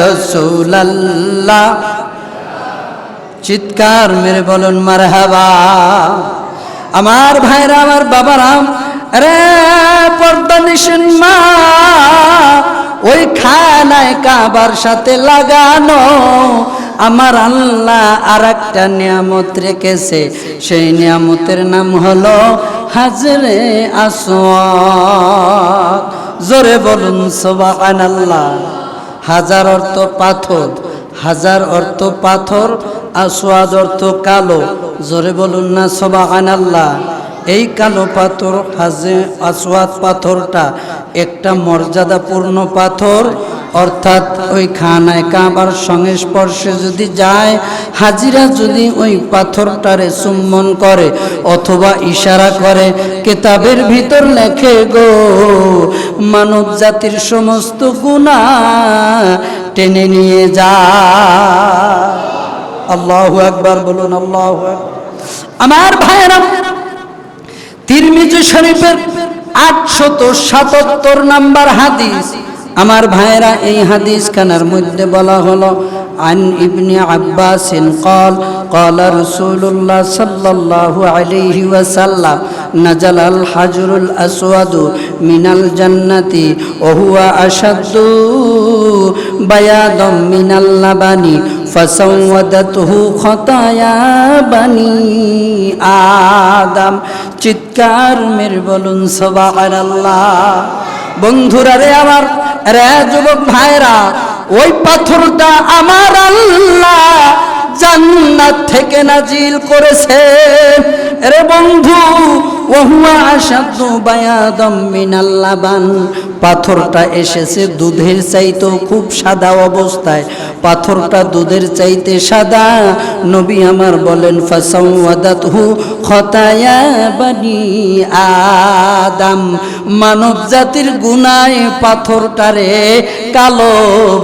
রসুল্লাহ চিৎকার মেরে বলুন মার আমার ভাইরা, আমার বাবারাম রে পর্দা নিশন মা, ওই খানায় কাবার সাথে লাগানো। আমার আল্লাহ আর একটা নিয়ামত রেখেছে, সেই নিয়ামতের নাম হলো হাজরে আসওয়াদ। জোরে বলুন সোবাহান আল্লাহ হাজার অর্থ পাথর, হাজার অর্থ পাথর আসোয়াদ অর্থ কালো। জোরে বলুন না সবা আনাল্লা এই কালো পাথর, হাজে আসোয়াদ পাথরটা একটা মর্যাদাপূর্ণ পাথর। অর্থাৎ ওই খানায় কাবার সংস্পর্শে যদি যায়, হাজিরা যদি ওই পাথরটারে চুম্বন করে অথবা ইশারা করে, কেতাবের ভিতর লেখে গো, মানব জাতির সমস্ত গুণা টেনে নিয়ে যা। আল্লাহ একবার বলুন, আল্লাহ আমার ভাইয়েরা, তিরমিজি শরীফের আটশত সাতাত্তর নাম্বার হাদিস আমার ভাইরা এই হাদিস খানার মধ্যে বলা হলো আন ইবনে আব্বাস قال قال رسول الله صلى الله عليه وسلم نزل الحجر الأسود من الجنة وهو أشد بياضا من اللبن فسودته خطايا بني আদম চিৎকার মেরে বলুন সুবহানাল্লাহ বন্ধুরা রে আমার রে যুবক ভাইরা ওই পাথরটা আমার আল্লাহ। জান্নাত থেকে নাজিল করেছে। রে বন্ধু, ওহুয়া আসাদু বায়াদম মিনাল লাবান। পাথরটা এসেছে দুধের চাইতেও খুব সাদা অবস্থায়। পাথরটা দুধের চাইতে সাদা। নবী আমার বলেন, ফাসাওয়াদাতহু খতায়া বানি আদম। মানব জাতির গুনায় পাথরটারে কালো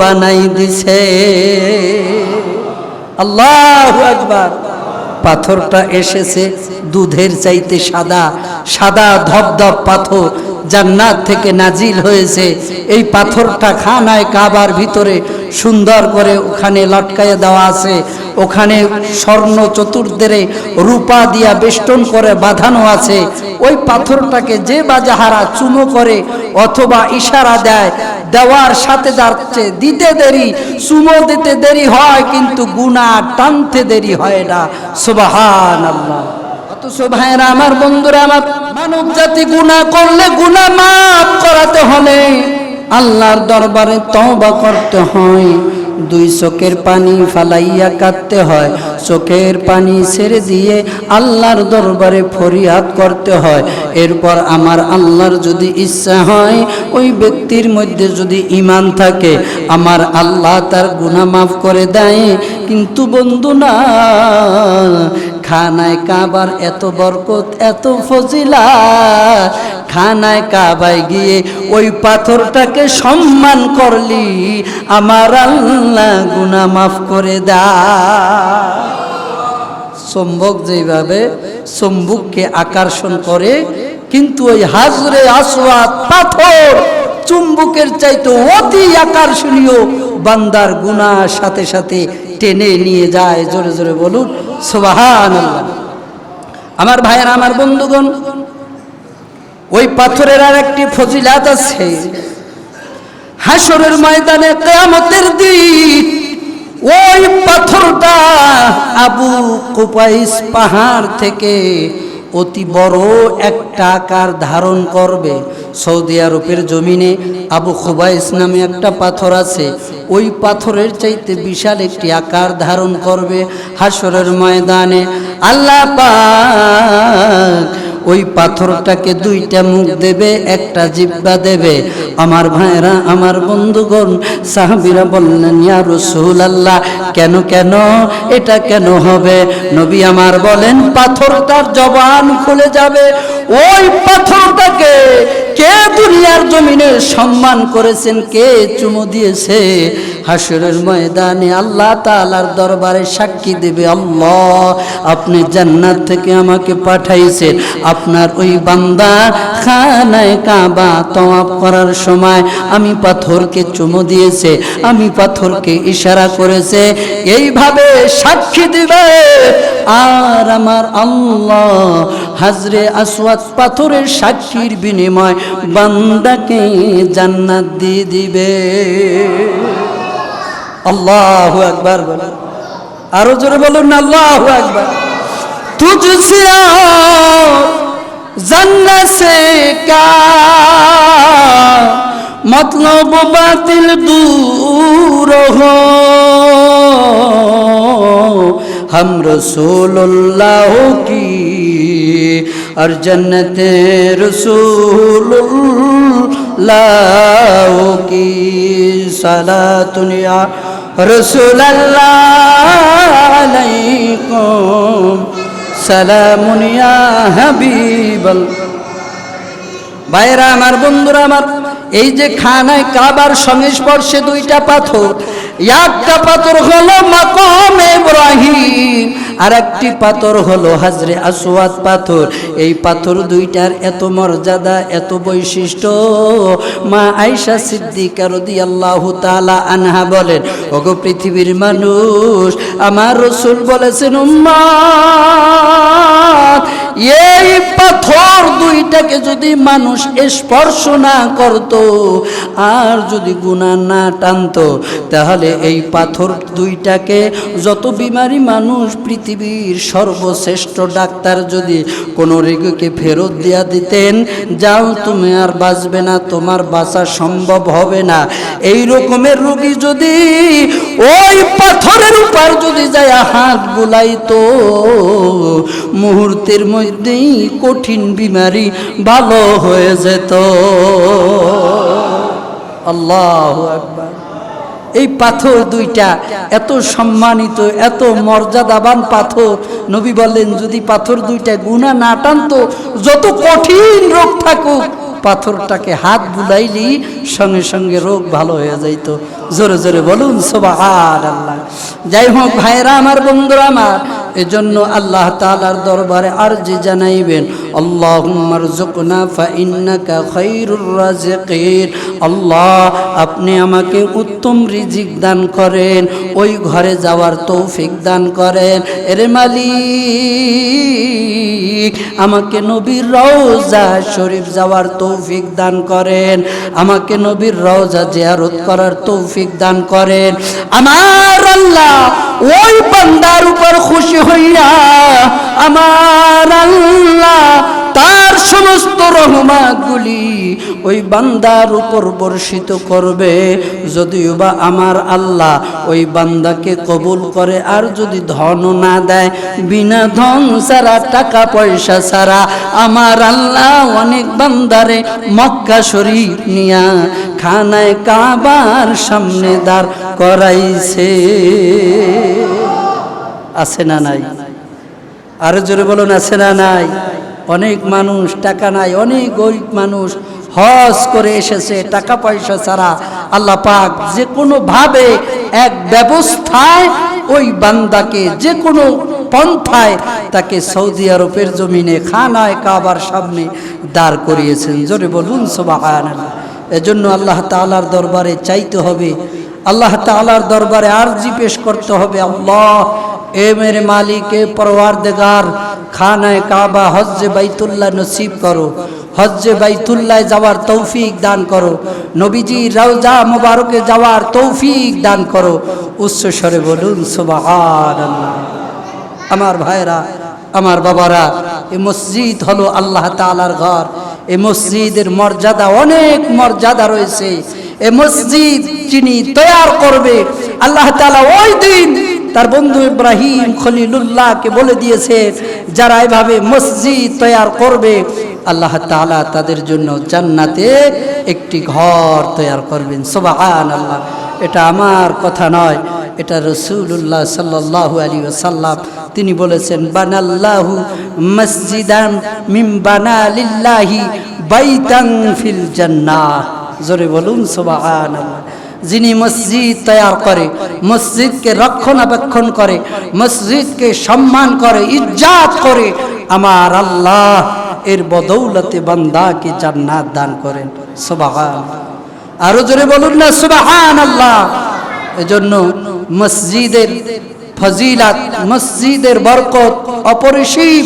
বানাই দিছে। আল্লাহু আকবার। পাথরটা এসেছে দুধের চাইতে সাদা সাদা ধবধব পাথর জান্নাত থেকে নাজিল হয়েছে। এই পাথরটা খানায় কাবার ভিতরে সুন্দর করে ওখানে লটকাইয়ে দেওয়া আছে। ওখানে স্বর্ণ চতুর্দেরে রূপা দিয়া বেষ্টন করে বাঁধানো আছে। ওই পাথরটাকে যে বা যাহারা চুমো করে অথবা ইশারা দেয় দেওয়ার সাথে যাচ্ছে দিতে দেরি চুমো দিতে দেরি হয়, কিন্তু গুণা টানতে দেরি হয় না। সুবাহান আল্লাহ অথচ আমার বন্ধুরা, আমার মানব জাতি গুণা করলে গুণা মাফ করাতে হলে আল্লাহর দরবারে তওবা করতে হয়। দুই চোখের পানি ফালাইয়া কাটতে হয়। চোখের পানি ছেড়ে দিয়ে আল্লাহর দরবারে ফরিয়াদ করতে হয়। এরপর আমার আল্লাহর যদি ইচ্ছা হয়, ওই ব্যক্তির মধ্যে যদি ইমান থাকে, আমার আল্লাহ তার গুনাহ মাফ করে দেয়। কিন্তু বন্ধু না, খানায় কাবার এত বরকত, এত ফজিলা খানায় কাবায় গিয়ে ওই পাথরটাকে সম্মান করলি, আমার আল্লাহ গুনা মাফ করে দা। চম্বক যেভাবে চম্বুককে আকর্ষণ করে, কিন্তু ওই হাজরে আসওয়াত পাথর চুম্বুকের চাইতে অতি আকর্ষণীয় বান্দার গুনার সাথে সাথে টেনে নিয়ে যায়। জোরে জোরে বলুন সোবাহান আমার ভাইয়ের, আমার বন্ধুগণ, ওই পাথরের আর একটি ফজিলাত আছে। হাসরের ময়দানে কেয়ামতের দিন ওই পাথরটা আবু কুপাইস পাহাড় থেকে অতি বড় একটা আকার ধারণ করবে। সৌদি আরবের জমিনে আবু খুবাইস নামে একটা পাথর আছে। ওই পাথরের চাইতে বিশাল একটি আকার ধারণ করবে হাসরের ময়দানে। আল্লাহ পাক ওই পাথরটাকে দুইটা মুখ দেবে, একটা জিব্বা দেবে। আমার ভাইরা আমার বন্ধুগণ, সাহাবিরা বললেন, ইয়া রসুল আল্লাহ কেন কেন? এটা কেন হবে? নবী আমার বলেন, পাথরটার জবান খুলে যাবে। ওই পাথরটাকে কে দুনিয়ার জমিনে সম্মান করেছেন? কে চুমু দিয়েছে? হাসরের ময়দানে আল্লাহ তালার দরবারে সাক্ষী দেবে, আল্লাহ, আপনি জান্নাত থেকে আমাকে পাঠাইছেন। আপনার ওই বান্দা খানায় কাবা তওয়াব করার সময় আমি পাথরকে চুমু দিয়েছে, আমি পাথরকে ইশারা করেছে। এইভাবে সাক্ষী দিবে, আর আমার আল্লাহ হাজরে আসওয়াদ পাথরের সাক্ষীর বিনিময় বান্দাকে জান্নাত দিয়ে দিবে আল্লাহু আকবার বলেন আরো জোরে বলুন না আল্লাহু আকবার তুঝসে जन्नत से क्या मतलब बातिल दूर हो हम रसूलुल्लाह की আর জন্নতে রসুল্লাহ কি সালা তুনিয়া রসুল্লাহ সালামুনিয়া হাবিবাল বাইরা আমার বন্ধুরা, আমার এই যে খানায় কাবার সংস্পর্শে দুইটা পাথর একটা পাথর হলো মাকম ইব্রাহিম আর একটি পাথর হলো হাজরে আসওয়াদ পাথর। এই পাথর দুইটার এত মর্যাদা, এত বৈশিষ্ট্য। মা আয়সা সিদ্দিকা রাদিয়াল্লাহু তাআলা আনহা বলেন, ওগো পৃথিবীর মানুষ, আমার রসুল বলেছেন, উম্মাদ, এই পাথর দুইটাকে যদি মানুষ স্পর্শ না করত, আর যদি গুণা না টানতো, তাহলে এই পাথর দুইটাকে যত বিমারি মানুষ পৃথিবীর সর্বশ্রেষ্ঠ ডাক্তার যদি কোনো রোগীকে ফেরত দিয়া দিতেন, যাও তুমি আর বাঁচবে না, তোমার বাঁচা সম্ভব হবে না। এই রকমের রোগী যদি ওই পাথরের উপর যদি যায়, হাত বুলাইতো, মুহূর্তের মধ্যেই কঠিন বিমারি ভালো হয়ে যেত। আল্লাহ আকবার। এই পাথর দুইটা এত সম্মানিত, এত মর্যাদাবান পাথর। নবী বললেন, যদি পাথর দুইটা গুণা না টানতো, যত কঠিন রোগ থাকুক, পাথরটাকে হাত বুলাইলি সঙ্গে সঙ্গে রোগ ভালো হয়ে যাইত। জোরে জোরে বলুন সোবাহ আল্লাহ যাই হোক ভাইরা আমার বন্ধুরা, আমার এজন্য আল্লাহ তাআলার দরবারে আরজি জানাইবেন আল্লাহ, আপনি আমাকে উত্তম রিজিক দান করেন, ওই ঘরে যাওয়ার তৌফিক দান করেন। এরে মালিক, আমাকে নবীর রওজা শরীফ যাওয়ার তৌফিক দান করেন, আমাকে নবীর রওজা জিয়ারত করার তৌফিক দান করেন। আমার আল্লাহ ওই বান্দার উপর খুশি হইয়া আমার আল্লাহ তার সমস্ত রহমাতগুলি ওই বান্দার উপর বর্ষিত করবে। যদিও বা আমার আল্লাহ ওই বান্দাকে কবুল করে, আর যদি ধন না দেয়, বিনা ধন ছাড়া, টাকা পয়সা ছাড়া আমার আল্লাহ অনেক বান্দারে মক্কা শরীফ নিয়া খানায় কাবার সামনে দাঁড় করাইছে। আছে না নাই? আরও জোরে বলুন, আছে না নাই? অনেক মানুষ, টাকা নাই, অনেক গরিব মানুষ হজ করে এসেছে, টাকা পয়সা ছাড়া। আল্লাহ পাক যে কোনো ভাবে এক ব্যবস্থায় ওই বান্দাকে যে কোনো পন্থায় তাকে সৌদি আরবের জমিনে, খানায়, কাবার সামনে দাঁড় করিয়েছেন। জোরে বলুন সোবাহান এজন্য আল্লাহ তাআলার দরবারে চাইতে হবে আল্লাহ তালার দরবারে আরজি পেশ করতে হবে। আল্লাহ, এ মেরে মালিকে পরওয়ার দেগার খানায় কাবা, হজ্জে বাইতুল্লাহ নসিব করো। হজ্জে বাইতুল্লাহ যাওয়ার তৌফিক দান করো। নবীজি রওজা মুবারকে যাওয়ার তৌফিক দান করো। উচ্চ স্বরে বলুন, সুবহানাল্লাহ। আমার ভাইরা, আমার বাবারা, এ মসজিদ হলো আল্লাহ তালার ঘর। এ মসজিদের মর্যাদা, অনেক মর্যাদা রয়েছে। এ মসজিদ যিনি তৈয়ার করবে, আল্লাহ তাআলা ওই দিন তার বন্ধু ইব্রাহিম খলিলুল্লাহকে বলে দিয়েছে, যারা এভাবে মসজিদ তৈয়ার করবে, আল্লাহ তাআলা তাদের জন্য জান্নাতে একটি ঘর তৈয়ার করবেন। সুবহান আল্লাহ এটা আমার কথা নয়, এটা রসুল্লাহ সাল্লাল্লাহু আলী সাল্লাম তিনি বলেছেন, বানাল্লাহু মসজিদান মিম বানালিল্লাহি বাইতান ফিল জান্নাহ। জোরে বলুন, সুবহানাল্লাহ। যিনি মসজিদ তৈয়ার করে, মসজিদকে রক্ষণাবেক্ষণ করে, মসজিদকে সম্মান করে, ইজ্জাত করে, আমার আল্লাহ এর বদৌলতে বান্দাকে জান্নাত দান করেন। সুবহান আরও জোরে বলুন না সুবহান আল্লাহ এজন্য মসজিদের ফজিলাত, মসজিদের বরকত অপরিসীম।